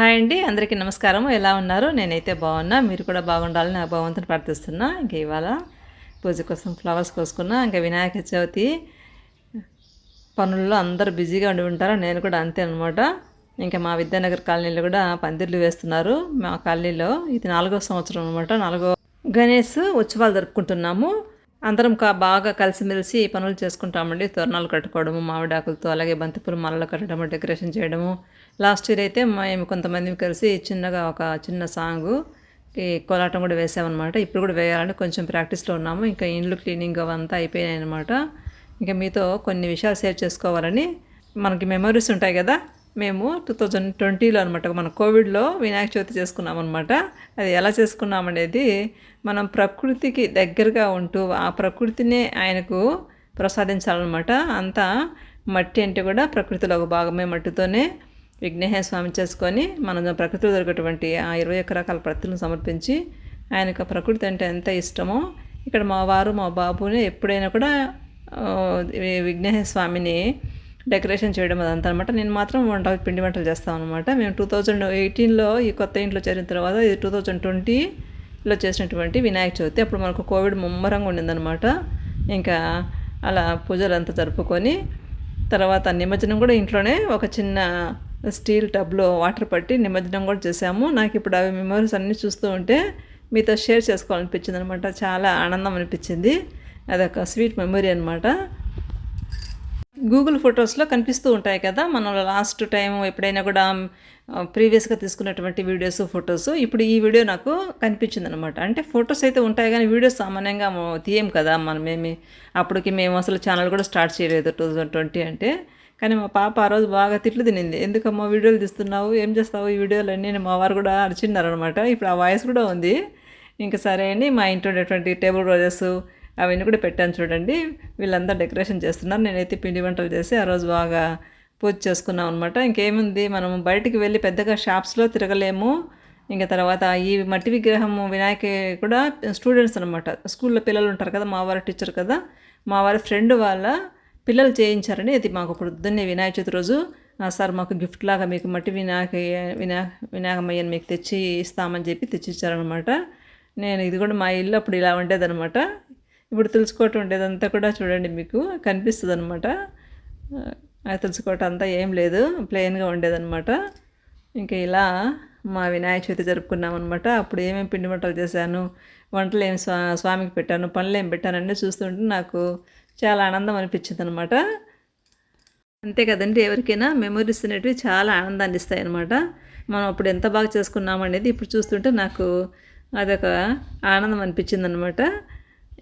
Hi అండి అందరికీ నమస్కారం. ఎలా ఉన్నారు? నేనైతే బాగున్నా. మీరు కూడా బాగుండాలని నా భగవంతుని ప్రార్థిస్తున్నా. ఇంక ఇవాళ పూజ కోసం ఫ్లవర్స్ కోసుకున్నా. ఇంకా వినాయక చవితి పనుల్లో అందరూ బిజీగా ఉండి ఉంటారు. నేను కూడా అంతే అనమాట ఇంకా మా విద్యానగర్ కాలనీలో కూడా పందిర్లు వేస్తున్నారు. మా కాలనీలో ఇది నాలుగో సంవత్సరం అనమాట నాలుగో గణేష్ ఉత్సవాలు జరుపుకుంటున్నాము. అందరం కా బాగా కలిసిమెలిసి పనులు చేసుకుంటామండి. తోరణాలు కట్టుకోవడము మామిడాకులతో అలాగే బంతిపూలు మాలలు కట్టడము డెకరేషన్ చేయడము. లాస్ట్ ఇయర్ అయితే మేము కొంతమంది కలిసి చిన్నగా ఒక చిన్న సాంగ్ కోలాటం కూడా వేసామన్నమాట. ఇప్పుడు కూడా వేయాలని కొంచెం ప్రాక్టీస్లో ఉన్నాము. ఇంకా ఇండ్లు క్లీనింగ్ అవంతా అయిపోయినాయి అనమాట ఇంకా మీతో కొన్ని విషయాలు షేర్ చేసుకోవాలని మనకి మెమరీస్ ఉంటాయి కదా? మేము టూ థౌజండ్ ట్వంటీలో అనమాట మన కోవిడ్లో వినాయక చవితి చేసుకున్నాం అనమాట అది ఎలా చేసుకున్నాం అనేది మనం ప్రకృతికి దగ్గరగా ఉంటూ ఆ ప్రకృతినే ఆయనకు ప్రసాదించాలన్నమాట. అంతా మట్టి అంటే కూడా ప్రకృతిలో ఒక భాగమే మట్టితోనే విఘ్నేశ్వర స్వామి చేసుకొని మనం ప్రకృతిలో దొరికేటువంటి ఆ ఇరవై ఒక్క రకాల ప్రతులను సమర్పించి ఆయనకు ప్రకృతి అంటే ఎంత ఇష్టమో ఇక్కడ మా వారు మా బాబుని ఎప్పుడైనా కూడా విఘ్నేశ్వర స్వామిని డెకరేషన్ చేయడం అదంతా అనమాట నేను మాత్రం వంట పిండి వంటలు చేస్తాను అనమాట మేము టూ థౌజండ్ ఎయిటీన్లో ఈ కొత్త ఇంట్లో చేరిన తర్వాత ఇది టూ థౌజండ్ ట్వంటీలో చేసినటువంటి వినాయక చవితి. అప్పుడు మనకు కోవిడ్ ముమ్మరంగా ఉండిందనమాట ఇంకా అలా పూజలు అంతా జరుపుకొని తర్వాత నిమజ్జనం కూడా ఇంట్లోనే ఒక చిన్న స్టీల్ టబ్లో వాటర్ పట్టి నిమజ్జనం కూడా చేసాము నాకు ఇప్పుడు అవి మెమరీస్ అన్నీ చూస్తూ ఉంటే మీతో షేర్ చేసుకోవాలనిపించింది అనమాట చాలా ఆనందం అనిపించింది. అదొక స్వీట్ మెమరీ అనమాట గూగుల్ ఫొటోస్లో కనిపిస్తూ ఉంటాయి కదా మనం లాస్ట్ టైం ఎప్పుడైనా కూడా ప్రీవియస్గా తీసుకున్నటువంటి వీడియోస్ ఫొటోస్ ఇప్పుడు ఈ వీడియో నాకు కనిపించింది అనమాట అంటే ఫొటోస్ అయితే ఉంటాయి కానీ వీడియోస్ సామాన్యంగా తీయం కదా మనమేమి అప్పటికి మేము అసలు ఛానల్ కూడా స్టార్ట్ చేయలేదు టూ థౌజండ్ ట్వంటీ అంటే. కానీ మా పాప ఆ రోజు బాగా తిట్లు తినింది. ఎందుకమ్మా వీడియోలు తీస్తున్నావు? ఏం చేస్తావు? ఈ వీడియోలు అన్నీ మా వారు కూడా అరిచిన్నారనమాట ఇప్పుడు ఆ వాయిస్ కూడా ఉంది. ఇంకా సరే అని మా ఇంట్లో ఉండేటువంటి టేబుల్ రోజెస్ అవన్నీ కూడా పెట్టాను చూడండి. వీళ్ళంతా డెకరేషన్ చేస్తున్నారు. నేనైతే పిండి వంటలు చేసి ఆ రోజు బాగా పూజ చేసుకున్నాం అనమాట ఇంకేముంది? మనం బయటికి వెళ్ళి పెద్దగా షాప్స్లో తిరగలేము. ఇంకా తర్వాత ఈ మట్టి విగ్రహం వినాయక కూడా స్టూడెంట్స్ అనమాట స్కూల్లో పిల్లలు ఉంటారు కదా మా వారి టీచర్ కదా. మా వారి ఫ్రెండ్ వాళ్ళ పిల్లలు చేయించారని అది మాకు పొద్దున్నే వినాయక చవితి రోజు సార్ మాకు గిఫ్ట్ లాగా మీకు మట్టి వినాయక వినా వినాయకమయ్యని మీకు తెచ్చి ఇస్తామని చెప్పి తెచ్చిచ్చారనమాట నేను ఇది కూడా మా ఇల్లు అప్పుడు ఇలా ఉండేదనమాట ఇప్పుడు తెలుసుకోవటం ఉండేదంతా కూడా చూడండి మీకు కనిపిస్తుంది అనమాట తెలుసుకోవటం అంతా ఏం లేదు ప్లెయిన్గా ఉండేదన్నమాట. ఇంకా ఇలా మా వినాయక చవితి జరుపుకున్నాం అనమాట అప్పుడు ఏమేమి పిండి వంటలు చేశాను వంటలు ఏం స్వా స్వామికి పెట్టాను పనులు ఏం పెట్టానన్నీ చూస్తుంటే నాకు చాలా ఆనందం అనిపించింది అనమాట అంతే కదండి ఎవరికైనా మెమరీస్ అనేటివి చాలా ఆనందాన్ని ఇస్తాయి అనమాట మనం అప్పుడు ఎంత బాగా చేసుకున్నామనేది ఇప్పుడు చూస్తుంటే నాకు అదొక ఆనందం అనిపించింది అనమాట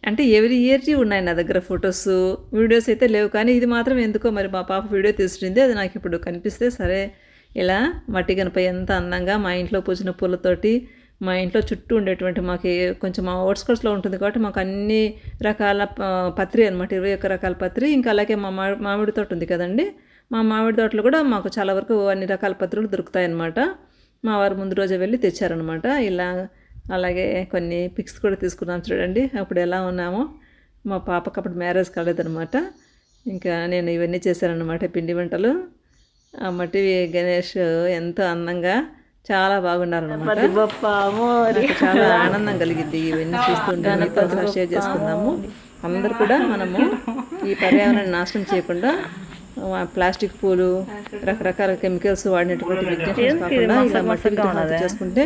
అంటే ఎవరి ఇయర్జీ ఉన్నాయి నా దగ్గర ఫొటోస్ వీడియోస్ అయితే లేవు. కానీ ఇది మాత్రం ఎందుకో మరి మా పాప వీడియో తీసుకుంది అది నాకు ఇప్పుడు కనిపిస్తే సరే ఇలా మట్టి గణపై ఎంత అందంగా మా ఇంట్లో పూసిన పూలతోటి మా ఇంట్లో చుట్టూ ఉండేటువంటి మాకు కొంచెం మా అవుట్స్కట్స్లో ఉంటుంది కాబట్టి మాకు అన్ని రకాల పత్రి అనమాట ఇరవై ఒక్క రకాల పత్రి. ఇంకా అలాగే మా మామిడి తోట ఉంది కదండి. మా మామిడి తోటలో కూడా మాకు చాలా వరకు అన్ని రకాల పత్రులు దొరుకుతాయి అన్నమాట మా వారు ముందు రోజే వెళ్ళి తెచ్చారనమాట ఇలా అలాగే కొన్ని పిక్స్ కూడా తీసుకున్నాం చూడండి. అప్పుడు ఎలా ఉన్నామో. మా పాపకు అప్పుడు మ్యారేజ్ కాలేదనమాట ఇంకా నేను ఇవన్నీ చేశానన్నమాట పిండి వంటలు. ఆ మట్టి గణేష్ ఎంతో అందంగా చాలా బాగున్నారు అనమాట చాలా ఆనందం కలిగింది ఇవన్నీ చూస్తుంటే షేర్ చేసుకుందాము. అందరు కూడా మనము ఈ పర్యావరణాన్ని నాశనం చేయకుండా ప్లాస్టిక్ పూలు రకరకాల కెమికల్స్ వాడినటువంటి విజ్ఞాపన కాకుండా ఇలా మట్టి విగ్రహాలు చేసుకుంటే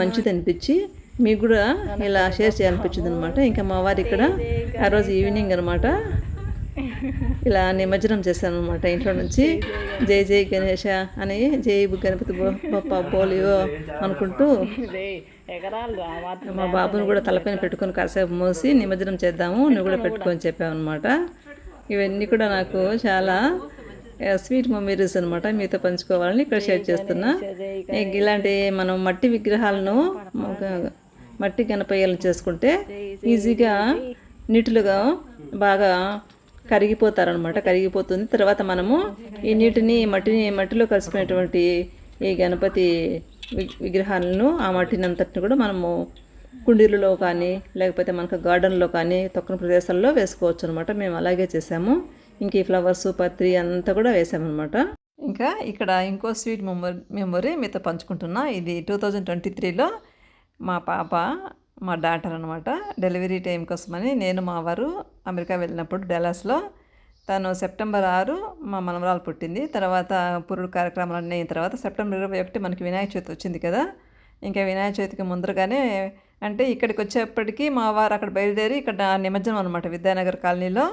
మంచిది అనిపించి మీకు కూడా ఇలా షేర్ చేయాలనిపించింది అనమాట ఇంకా మా వారు ఇక్కడ ఆ రోజు ఈవినింగ్ అనమాట ఇలా నిమజ్జనం చేశాను అనమాట ఇంట్లో నుంచి. జై జై గణేష అని జై గణపతి బొప్ప పోలియో అనుకుంటూ మా బాబుని కూడా తలపైన పెట్టుకొని కాసేపు మోసి నిమజ్జనం చేద్దాము నువ్వు కూడా పెట్టుకొని చెప్పావన్నమాట. ఇవన్నీ కూడా నాకు చాలా స్వీట్ మెమరీస్ అనమాట మీతో పంచుకోవాలని ఇక్కడ షేర్ చేస్తున్నా. ఇలాంటి మనం మట్టి విగ్రహాలను మట్టి గణపయ్యలను చేసుకుంటే ఈజీగా నీటులుగా బాగా కరిగిపోతారనమాట కరిగిపోతుంది. తర్వాత మనము ఈ నీటిని మట్టిని మట్టిలో కలిసిపోయినటువంటి ఈ గణపతి విగ్రహాలను ఆ మట్టిని అంతటిని కూడా మనము కుండీలలో కానీ లేకపోతే మనకు గార్డెన్లో కానీ తొక్కని ప్రదేశాల్లో వేసుకోవచ్చు అనమాట మేము అలాగే చేసాము. ఇంక ఈ ఫ్లవర్స్ పత్రి అంతా కూడా వేసామన్నమాట. ఇంకా ఇక్కడ ఇంకో స్వీట్ మెమొరీ మెమొరీ మీతో పంచుకుంటున్నా. ఇది టూ థౌజండ్ ట్వంటీ త్రీలో మా పాప మా డాటర్ అనమాట డెలివరీ టైం కోసమని నేను మా వారు అమెరికా వెళ్ళినప్పుడు డెలాస్లో. తను సెప్టెంబర్ ఆరు మా మనవరాలు పుట్టింది. తర్వాత పురుడు కార్యక్రమాలు అన్నీ అయిన తర్వాత సెప్టెంబర్ ఇరవై ఒకటి మనకి వినాయక చవితి వచ్చింది కదా. ఇంకా వినాయక చవితికి ముందరగానే అంటే ఇక్కడికి వచ్చేప్పటికీ మా వారు అక్కడ బయలుదేరి ఇక్కడ నిమజ్జనం అనమాట విద్యానగర్ కాలనీలో.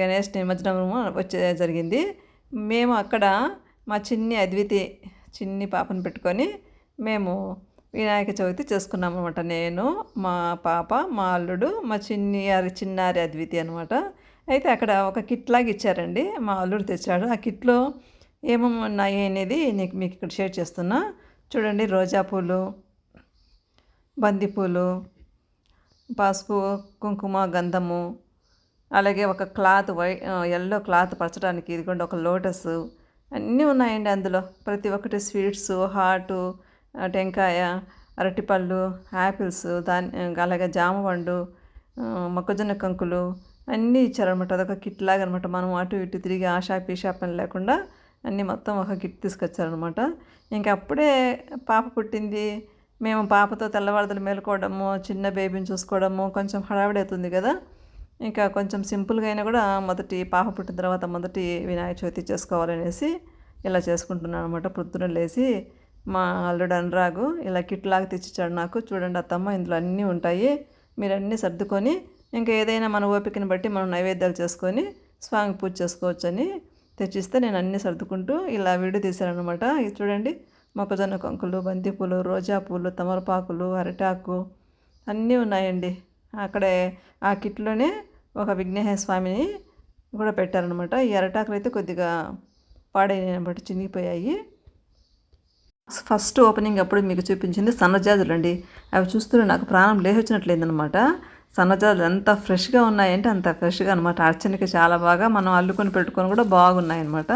గణేష్ నిమజ్జనం వచ్చే జరిగింది. మేము అక్కడ మా చిన్ని అద్వితి చిన్ని పాపను పెట్టుకొని మేము వినాయక చవితి చేసుకున్నాం అనమాట నేను మా పాప మా అల్లుడు మా చిన్ని చిన్నారి అద్వితి అనమాట అయితే అక్కడ ఒక కిట్ లాగా ఇచ్చారండి మా అల్లుడు తెచ్చాడు. ఆ కిట్లో ఏమేమి ఉన్నాయి అనేది నీకు మీకు ఇక్కడ షేర్ చేస్తున్నా. చూడండి రోజా పూలు బంతిపూలు పసుపు కుంకుమ గంధము అలాగే ఒక క్లాత్ వై ఎల్లో క్లాత్ పరచడానికి ఇదిగోండి ఒక లోటస్ అన్నీ ఉన్నాయండి అందులో. ప్రతి ఒక్కటి స్వీట్స్ హాటు టెంకాయ అరటిపళ్ళు యాపిల్స్ దాని అలాగే జామ పండు మొక్కజొన్న కంకులు అన్నీ ఇచ్చారనమాట అదొక కిట్ లాగా అనమాట మనం అటు ఇటు తిరిగి ఆ షాప్ ఈ షాప్ అని లేకుండా అన్నీ మొత్తం ఒక కిట్ తీసుకొచ్చారనమాట ఇంకా అప్పుడే పాప పుట్టింది. మేము పాపతో తెల్లవారుదలు మేలుకోవడము చిన్న బేబీని చూసుకోవడము కొంచెం హడావిడి అవుతుంది కదా. ఇంకా కొంచెం సింపుల్గా అయినా కూడా మొదటి పాప పుట్టిన తర్వాత మొదటి వినాయక చవితి చేసుకోవాలనేసి ఇలా చేసుకుంటున్నాను అనమాట పొద్దున లేచి మా అల్లుడు అనురాగు ఇలా కిట్ లాగా తెచ్చిచ్చాడు నాకు. చూడండి అత్తమ్మ ఇందులో అన్నీ ఉంటాయి. మీరు అన్నీ సర్దుకొని ఇంకా ఏదైనా మన ఓపికని బట్టి మనం నైవేద్యాలు చేసుకొని స్వామి పూజ చేసుకోవచ్చని తెచ్చిస్తే నేను అన్నీ సర్దుకుంటూ ఇలా వీడియో అనమాట ఇది చూడండి మొక్కజొన్న కొంకులు బంతిపూలు రోజా పూలు తమలపాకులు అరిటాకు అన్నీ ఉన్నాయండి. అక్కడే ఆ కిట్లోనే ఒక విఘ్నేశ్వర స్వామిని కూడా పెట్టారనమాట ఈ అరటాకులు అయితే కొద్దిగా పాడైన బట్టి చినిగిపోయాయి. ఫస్ట్ ఓపెనింగ్ అప్పుడు మీకు చూపించింది సన్నజాజులు అండి అవి చూస్తూ నాకు ప్రాణం లేచొచ్చినట్లేదనమాట సన్నజాజులు ఎంత ఫ్రెష్గా ఉన్నాయంటే అంత ఫ్రెష్గా అనమాట అర్చనకి చాలా బాగా మనం అల్లుకొని పెట్టుకొని కూడా బాగున్నాయన్నమాట.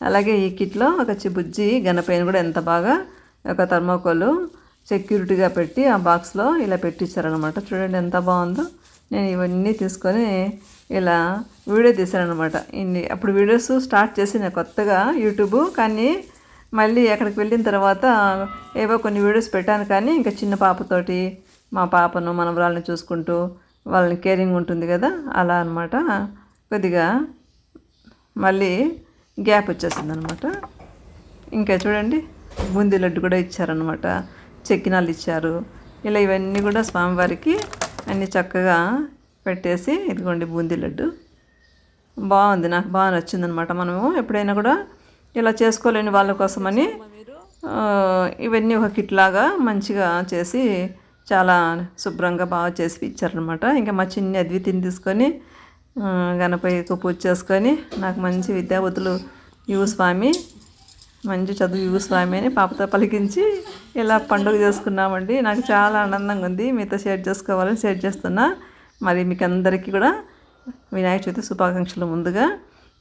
అలాగే ఈ కిట్లో ఒక చిబుజ్జి గనపైన కూడా ఎంత బాగా ఒక థర్మోకోలు సెక్యూరిటీగా పెట్టి ఆ బాక్స్లో ఇలా పెట్టించారనమాట చూడండి ఎంత బాగుందో. నేను ఇవన్నీ తీసుకొని ఇలా వీడియో తీశానమాట ఇన్ని అప్పుడు వీడియోస్ స్టార్ట్ చేసిన కొత్తగా యూట్యూబ్ కానీ మళ్ళీ అక్కడికి వెళ్ళిన తర్వాత ఏవో కొన్ని వీడియోస్ పెట్టాను కానీ ఇంకా చిన్న పాపతోటి మా పాపను మనవరాలను చూసుకుంటూ వాళ్ళని కేరింగ్ ఉంటుంది కదా అలా అనమాట కొద్దిగా మళ్ళీ గ్యాప్ వచ్చేసింది అనమాట ఇంకా చూడండి బూందీ లడ్డు కూడా ఇచ్చారనమాట. చెక్కినాలు ఇచ్చారు. ఇలా ఇవన్నీ కూడా స్వామివారికి అన్ని చక్కగా పెట్టేసి ఇదిగోండి బూందీ లడ్డు. బాగుంది నాకు బాగా నచ్చిందనమాట. మనము ఎప్పుడైనా కూడా ఇలా చేసుకోలేని వాళ్ళ కోసమని ఇవన్నీ ఒక కిట్ లాగా మంచిగా చేసి చాలా శుభ్రంగా బాగా చేసి ఇచ్చారనమాట. ఇంకా మా చిన్ని అద్వితిని తీసుకొని గణపతికి పూజ చేసుకొని నాకు మంచి విద్యాబుద్ధులు యువ స్వామి మంచి చదువు యువ స్వామి అని పాపతో పలికించి ఇలా పండుగ చేసుకున్నామండి. నాకు చాలా ఆనందంగా ఉంది. మీతో షేర్ చేసుకోవాలని షేర్ చేస్తున్నా. మరి మీకు అందరికీ కూడా వినాయక చవితి శుభాకాంక్షలు ముందుగా.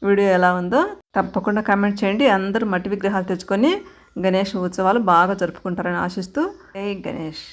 వీడియో ఎలా ఉందో తప్పకుండా కామెంట్ చేయండి. అందరూ మట్టి విగ్రహాలు తెచ్చుకొని గణేష్ ఉత్సవాలు బాగా జరుపుకుంటారని ఆశిస్తూ. ఏ గణేష్.